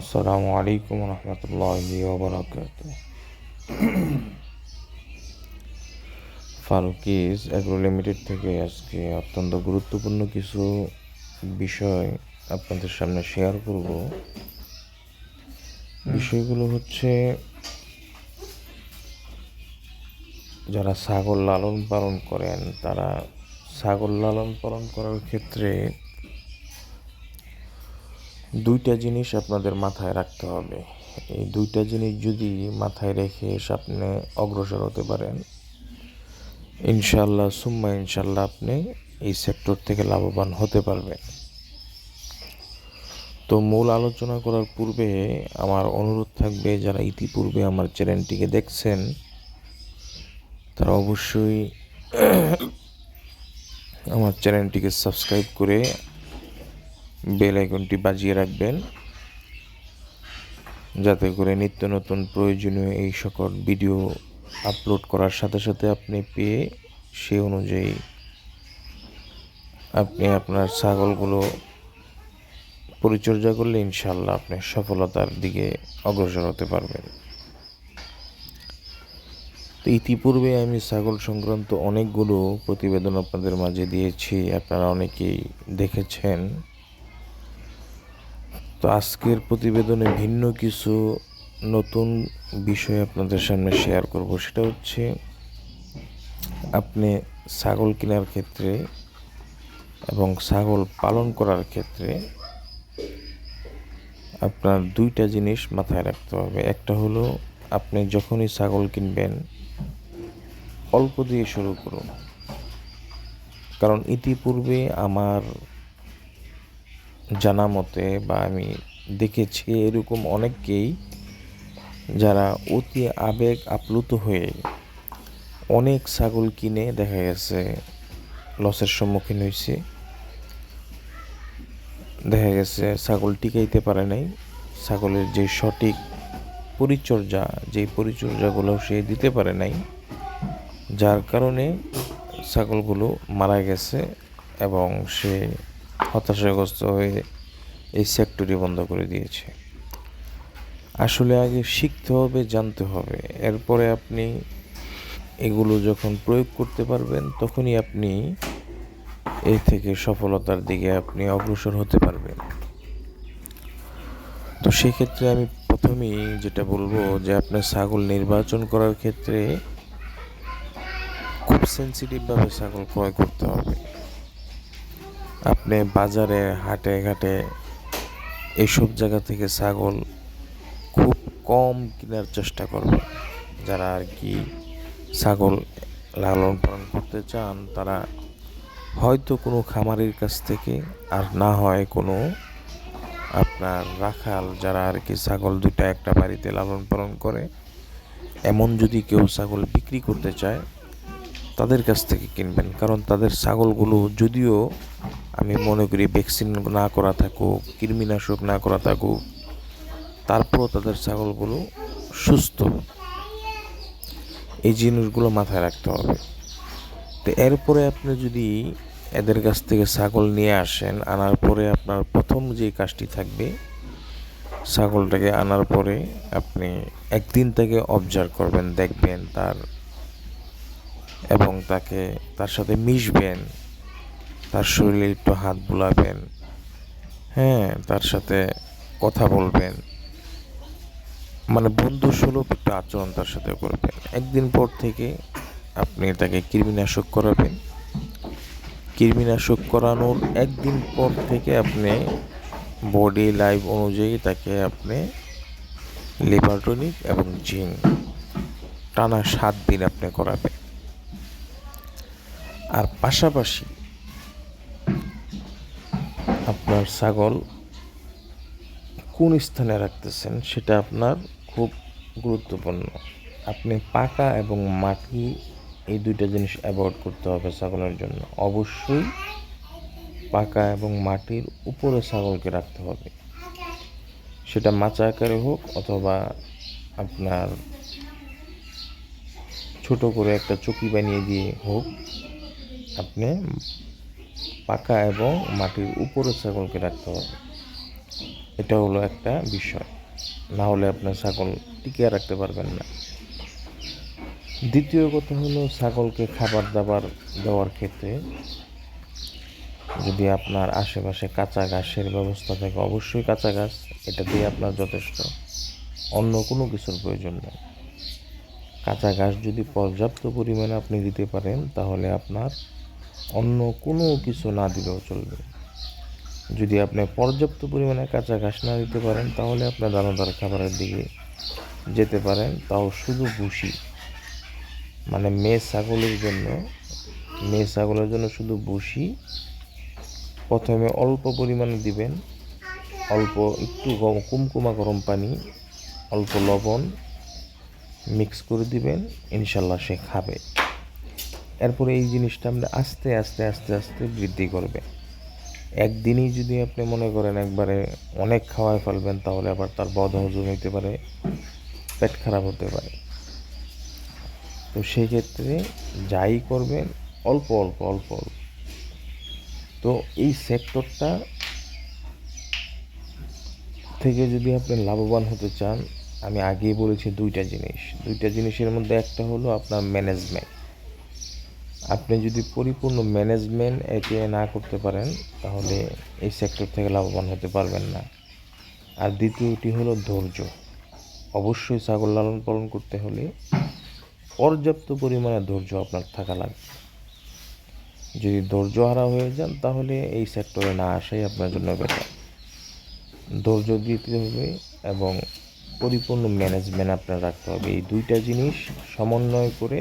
আসসালামু আলাইকুম রহমতুল্লাহি ওবরাকাত ফারুকিজ অ্যাগ্রো লিমিটেড থেকে আজকে অত্যন্ত গুরুত্বপূর্ণ কিছু বিষয় আপনাদের সামনে শেয়ার করব। বিষয়গুলো হচ্ছে যারা ছাগল লালন পালন করেন, তারা ছাগল লালন পালন করার ক্ষেত্রে দুইটা জিনিস আপনাদের মাথায় রাখতে হবে। এই দুইটা জিনিস যদি মাথায় রেখে আপনি অগ্রসর হতে পারেন ইনশাল্লাহ সুম্মা ইনশাল্লাহ আপনি এই সেক্টর থেকে লাভবান হতে পারবেন। তো মূল আলোচনা করার পূর্বে আমার অনুরোধ থাকবে, যারা ইতিপূর্বে আমার চ্যানেলটিকে দেখছেন, তারা অবশ্যই আমার চ্যানেলটিকে সাবস্ক্রাইব করে বেল আইকনটি বাজিয়ে রাখবেন যাতে করে নিত্য নতুন প্রয়োজনীয় এই সকল ভিডিও আপলোড করার সাথে সাথে আপনি পেয়ে সে অনুযায়ী আপনি আপনার ছাগলগুলো পরিচর্যা করলে ইনশাল্লাহ আপনি সফলতার দিকে অগ্রসর হতে পারবেন। তো ইতিপূর্বে আমি ছাগল সংক্রান্ত অনেকগুলো প্রতিবেদন আপনাদের মাঝে দিয়েছি, আপনারা অনেকেই দেখেছেন। তো আজকের প্রতিবেদনে ভিন্ন কিছু নতুন বিষয় আপনাদের সামনে শেয়ার করব। সেটা হচ্ছে, আপনি ছাগল কেনার ক্ষেত্রে এবং ছাগল পালন করার ক্ষেত্রে আপনার দুইটা জিনিস মাথায় রাখতে হবে। একটা হলো, আপনি যখনই ছাগল কিনবেন, অল্প দিয়ে শুরু করুন। কারণ ইতিপূর্বে আমার জানা মতে বা আমি দেখেছি এরকম অনেককেই যারা অতি আবেগ আপ্লুত হয়ে অনেক ছাগল কিনে দেখা গেছে, লসের সম্মুখীন হয়েছে। দেখা গেছে ছাগল টিকাইতে পারে নাই। ছাগলের যে সঠিক পরিচর্যা, যে পরিচর্যাগুলো সে দিতে পারে নাই, যার কারণে ছাগলগুলো মারা গেছে এবং সে হতাশাগ্রস্ত হয়ে এই সেক্টরই বন্ধ করে দিয়েছে। আসলে আগে শিখতে হবে, জানতে হবে। এরপরে আপনি এগুলো যখন প্রয়োগ করতে পারবেন, তখনই আপনি এই থেকে সফলতার দিকে আপনি অগ্রসর হতে পারবেন। তো সেক্ষেত্রে আমি প্রথমেই যেটা বলব যে আপনার ছাগল নির্বাচন করার ক্ষেত্রে খুব সেন্সিটিভভাবে ছাগল ক্রয় করতে হবে। আপনি বাজারে, হাটে, ঘাটে এইসব জায়গা থেকে ছাগল খুব কম কেনার চেষ্টা করবে যারা আর কি ছাগল লালন পালন করতে চান, তারা হয়তো কোনো খামারের কাছ থেকে আর না হয় কোনো আপনার রাখাল যারা আর কি ছাগল দুটা একটা বাড়িতে লালন পালন করে, এমন যদি কেউ ছাগল বিক্রি করতে চায় তাদের কাছ থেকে কিনবেন। কারণ তাদের ছাগলগুলো যদিও আমি মনে করি ভ্যাকসিন না করা থাকুক, কৃমিনাশক না করা থাকুক, তারপরও তাদের ছাগলগুলো সুস্থ। এই জিনিসগুলো মাথায় রাখতে হবে। তো এরপরে আপনি যদি এদের কাছ থেকে ছাগল নিয়ে আসেন, আনার পরে আপনার প্রথম যে কাজটি থাকবে, ছাগলটাকে আনার পরে আপনি একদিন তাকে অবজার্ভ করবেন, দেখবেন তার এবং তাকে তার সাথে মিশবেন, তার শরীরে একটু হাত বুলাবেন হ্যাঁ তার সাথে কথা বলবেন। মানে বন্ধু সুলভ একটু আচরণ তার সাথে করবেন। একদিন পর থেকে আপনি তাকে কৃমিনাশক করাবেন। কৃমিনাশক করানোর একদিন পর থেকে আপনি বডি লাইফ অনুযায়ী তাকে আপনি লিভারটনিক এবং জিঙ্ক টানা সাত দিন আপনি করাবেন। আর পাশাপাশি আপনার ছাগল কোন স্থানে রাখতেছেন সেটা আপনার খুব গুরুত্বপূর্ণ। আপনি পাকা এবং মাটি এই দুইটা জিনিস অ্যাভয়েড করতে হবে ছাগলের জন্য। অবশ্যই পাকা এবং মাটির উপরে ছাগলকে রাখতে হবে। সেটা মাচা আকারে হোক অথবা আপনার ছোট করে একটা চকি বানিয়ে দিয়ে হোক আপনি পাকা এবং মাটির উপরে ছাগলকে রাখতে হবে। এটা হলো একটা বিষয়। না হলে আপনার ছাগল টিকিয়ে রাখতে পারবেন না। দ্বিতীয় কথা হলো ছাগলকে খাবার দাবার দেওয়ার ক্ষেত্রে যদি আপনার আশেপাশে কাঁচা ঘাসের ব্যবস্থা থাকে, অবশ্যই কাঁচা ঘাস, এটা দিয়ে আপনার যথেষ্ট। অন্য কোনো কিছুর প্রয়োজন নেই। কাঁচা ঘাস যদি পর্যাপ্ত পরিমাণে আপনি দিতে পারেন, তাহলে আপনার অন্য কোনো কিছু না দিলেও চলবে। যদি আপনি পর্যাপ্ত পরিমাণে কাঁচা ঘাস না দিতে পারেন, তাহলে আপনার দানাদার খাবারের দিকে যেতে পারেন। তাও শুধু ভুসি। মানে মেয়ে ছাগলের জন্য, মেয়ে ছাগলের জন্য শুধু ভুসি প্রথমে অল্প পরিমাণে দিবেন। অল্প একটু কুমকুমা গরম পানি, অল্প লবণ মিক্স করে দিবেন। ইনশাল্লাহ সে খাবে। এরপরে এই জিনিসটা আপনি আস্তে আস্তে আস্তে আস্তে বৃদ্ধি করবে। একদিনই যদি আপনি মনে করেন একবারে অনেক খাওয়ায় ফেলবেন, তাহলে আবার তার বদ হজম হইতে পারে, পেট খারাপ হতে পারে। তো সেই ক্ষেত্রে যাই করবেন, অল্প অল্প অল্প অল্প। তো এই সেক্টরটা থেকে যদি আপনি লাভবান হতে চান, আমি আগেই বলেছি দুইটা জিনিস। দুইটা জিনিসের মধ্যে একটা হলো আপনার ম্যানেজমেন্ট আপনি যদি পরিপূর্ণ ম্যানেজমেন্ট একে না করতে পারেন, তাহলে এই সেক্টর থেকে লাভবান হতে পারবেন না। আর দ্বিতীয়টি হলো ধৈর্য। অবশ্যই ছাগল লালন পালন করতে হলে পর্যাপ্ত পরিমাণে ধৈর্য আপনার থাকা লাগবে যদি ধৈর্য হারা হয়ে যান, তাহলে এই সেক্টরে না আসাই আপনার জন্য বেটার ধৈর্য দিতে হবে এবং পরিপূর্ণ ম্যানেজমেন্ট আপনার রাখতে হবে। এই দুইটা জিনিস সমন্বয় করে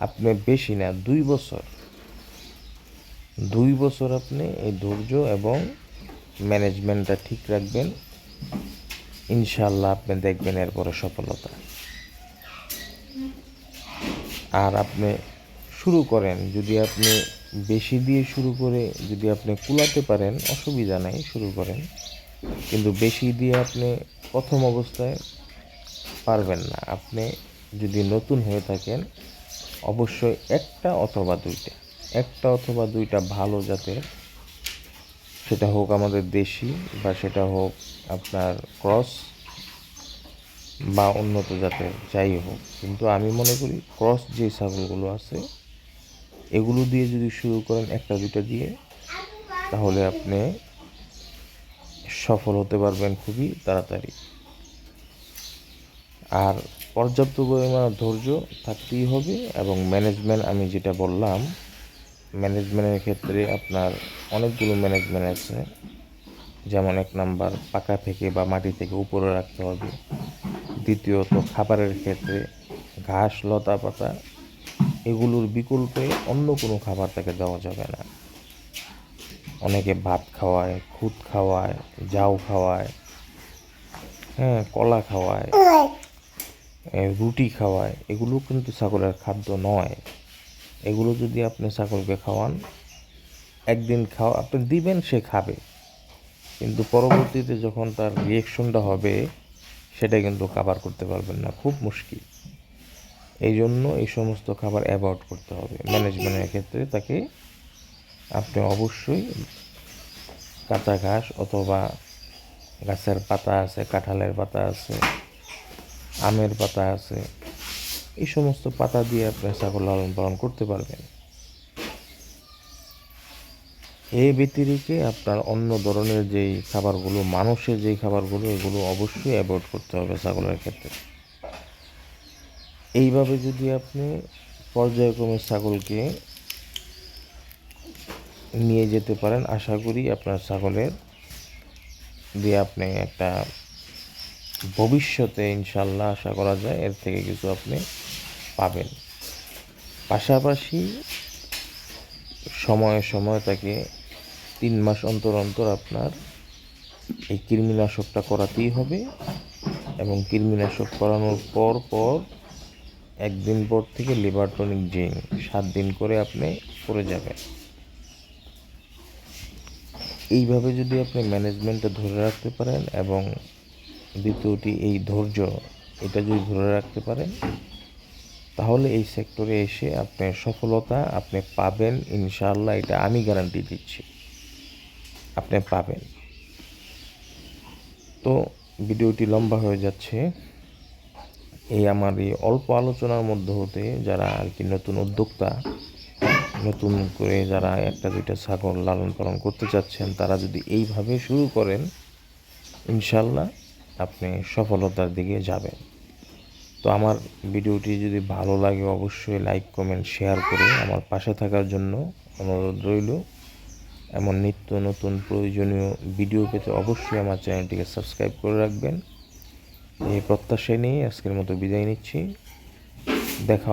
আপনি বেশি না, দুই বছর। দুই বছর আপনি এই ধৈর্য এবং ম্যানেজমেন্টটা ঠিক রাখবেন। ইনশাল্লাহ আপনি দেখবেন এরপরে সফলতা। আর আপনি শুরু করেন, যদি আপনি বেশি দিয়ে শুরু করে যদি আপনি কুলাতে পারেন, অসুবিধা নাই, শুরু করেন। কিন্তু বেশি দিয়ে আপনি প্রথম অবস্থায় পারবেন না। আপনি যদি নতুন হয়ে থাকেন অবশ্যই একটা অথবা দুইটা। একটা অথবা দুইটা ভালো জাতের, সেটা হোক আমাদের দেশি বা সেটা হোক আপনার ক্রস বা উন্নত জাতের, যাই হোক। কিন্তু আমি মনে করি ক্রস যে ছাগলগুলো আছে, এগুলো দিয়ে যদি শুরু করেন একটা দুটা দিয়ে, তাহলে আপনি সফল হতে পারবেন খুবই তাড়াতাড়ি। আর পর্যাপ্ত পরিমাণ ধৈর্য থাকতেই হবে এবং ম্যানেজমেন্ট আমি যেটা বললাম ম্যানেজমেন্টের ক্ষেত্রে আপনার অনেকগুলো ম্যানেজমেন্ট আছে। যেমন এক নাম্বার, পাকা থেকে বা মাটি থেকে উপরে রাখতে হবে। দ্বিতীয়ত, খাবারের ক্ষেত্রে ঘাস, লতা পাতা, এগুলোর বিকল্পে অন্য কোনো খাবার তাকে দেওয়া যাবে না। অনেকে ভাত খাওয়ায়, খুদ খাওয়ায়, জাউ খাওয়ায় হ্যাঁ কলা খাওয়ায়। রুটি খাওয়ায় এগুলো কিন্তু ছাগলের খাদ্য নয়। এগুলো যদি আপনি ছাগলকে খাওয়ান, একদিন খাওয়া, আপনি দিবেন, সে খাবে। কিন্তু পরবর্তীতে যখন তার রিয়েকশনটা হবে, সেটা কিন্তু কাবার করতে পারবেন না, খুব মুশকিল। এই জন্য এই সমস্ত খাবার অ্যাভয়েড করতে হবে। ম্যানেজমেন্টের ক্ষেত্রে তাকে আপনি অবশ্যই কাঁচা ঘাস অথবা গাছের পাতা আছে, কাঁঠালের পাতা আছে আমের পাতা আছে, এই সমস্ত পাতা দিয়ে আপনি ছাগল লালন পালন করতে পারবেন। এই ব্যতিরিকে আপনার অন্য ধরনের যেই খাবারগুলো, মানুষের যেই খাবারগুলো, এগুলো অবশ্যই অ্যাভয়েড করতে হবে ছাগলের ক্ষেত্রে। এইভাবে যদি আপনি পর্যায়ক্রমে ছাগলকে নিয়ে যেতে পারেন, আশা করি আপনার ছাগলের দিয়ে আপনি একটা ভবিষ্যতে ইনশাল্লাহ আশা করা যায় এর থেকে কিছু আপনি পাবেন। পাশাপাশি সময়ে সময়ে তাকে তিন মাস অন্তর অন্তর আপনার এই কৃমিনাশকটা করাতেই হবে এবং কৃমিনাশক করানোর পর পর একদিন পর থেকে লিভার টনিক জিং সাত দিন করে আপনি করে যাবেন। এইভাবে যদি আপনি ম্যানেজমেন্টটা ধরে রাখতে পারেন এবং দ্বিতীয়টি এই ধৈর্য, এটা যদি ধরে রাখতে পারেন, তাহলে এই সেক্টরে এসে আপনার সফলতা আপনি পাবেন, ইনশাআল্লাহ এটা আমি গ্যারান্টি দিচ্ছি। আপনি পাবেন। তো ভিডিওটি লম্বা হয়ে যাচ্ছে। এই আমার এই অল্প আলোচনার মধ্যে হতে যারা আর কি নতুন উদ্যোক্তা, নতুন করে যারা একটা দুইটা ছাগল লালন পালন করতে চাচ্ছেন, তারা যদি এইভাবে শুরু করেন ইনশাল্লাহ আপনি সফলতার দিকে যাবেন। তো আমার ভিডিওটি যদি ভালো লাগে অবশ্যই লাইক, কমেন্ট, শেয়ার করে আমার পাশে থাকার জন্য অনুরোধ রইল। এমন নিত্য নতুন প্রয়োজনীয় ভিডিও পেতে অবশ্যই আমার চ্যানেলটিকে সাবস্ক্রাইব করে রাখবেন। এই প্রত্যাশায় নিয়ে আজকের মতো বিদায় নিচ্ছি। দেখা